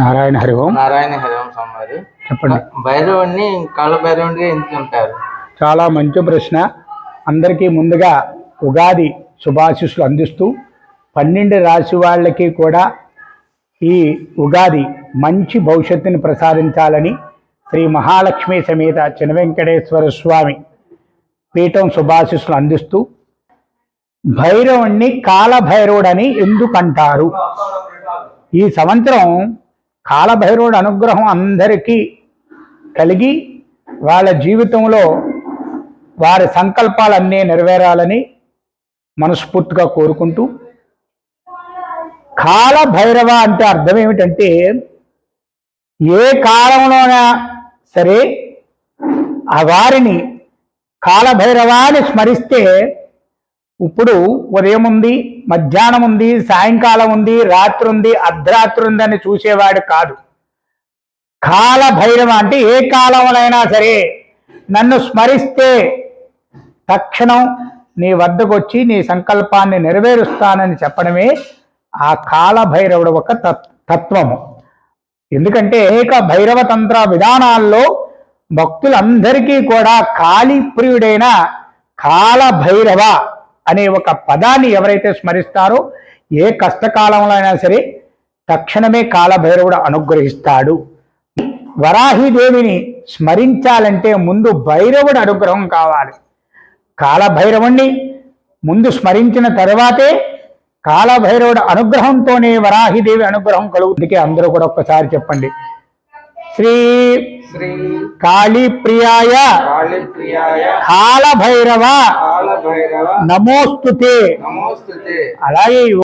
నారాయణ హరి ఓం నారాయణ హరివం స్వామి చెప్పండి. భైరవుడిని కాళ్ళ భైరవుడిగా ఎంచుకుంటారు. చాలా మంచి ప్రశ్న. అందరికీ ముందుగా ఉగాది శుభాశిస్సులు అందిస్తూ పన్నెండు రాశి వాళ్ళకి కూడా ఈ ఉగాది మంచి భవిష్యత్తుని ప్రసాదించాలని శ్రీ మహాలక్ష్మి సమేత చిన వెంకటేశ్వర స్వామి పీఠం శుభాశిస్సులు అందిస్తూ భైరవుణ్ణి కాలభైరవుడని ఎందుకంటారు? ఈ సంవత్సరం కాలభైరవుడు అనుగ్రహం అందరికీ కలిగి వాళ్ళ జీవితంలో వారి సంకల్పాలన్నీ నెరవేరాలని మనస్ఫూర్తిగా కోరుకుంటూ కాలభైరవ అంటే అర్థం ఏమిటంటే ఏ కాలంలోనా సరే ఆ వారిని కాలభైరవాన్ని స్మరిస్తే ఇప్పుడు ఉదయం ఉంది మధ్యాహ్నం ఉంది సాయంకాలం ఉంది రాత్రి ఉంది అర్ధరాత్రి ఉందని చూసేవాడు కాదు. కాల భైరవ అంటే ఏ కాలంలోనైనా సరే నన్ను స్మరిస్తే తక్షణం నీ వద్దకు వచ్చి నీ సంకల్పాన్ని నెరవేరుస్తానని చెప్పడమే ఆ కాల భైరవుడు ఒక తత్వము. ఎందుకంటే ఏక భైరవ తంత్ర విధానాల్లో భక్తులందరికీ కూడా కాళీప్రియుడైన కాల భైరవ అనే ఒక పదాన్ని ఎవరైతే స్మరిస్తారో ఏ కష్టకాలంలో అయినా సరే తక్షణమే కాలభైరవుడు అనుగ్రహిస్తాడు. వరాహిదేవిని స్మరించాలంటే ముందు భైరవుడి అనుగ్రహం కావాలి. కాలభైరవుణ్ణి ముందు స్మరించిన తర్వాతే కాలభైరవుడి అనుగ్రహంతోనే వరాహిదేవి అనుగ్రహం కలుగుతుంది. అందరూ కూడా ఒక్కసారి చెప్పండి. శ్రీ శ్రీ కాళీప్రియాయ కాళీ నమోస్తుతే. అలాగే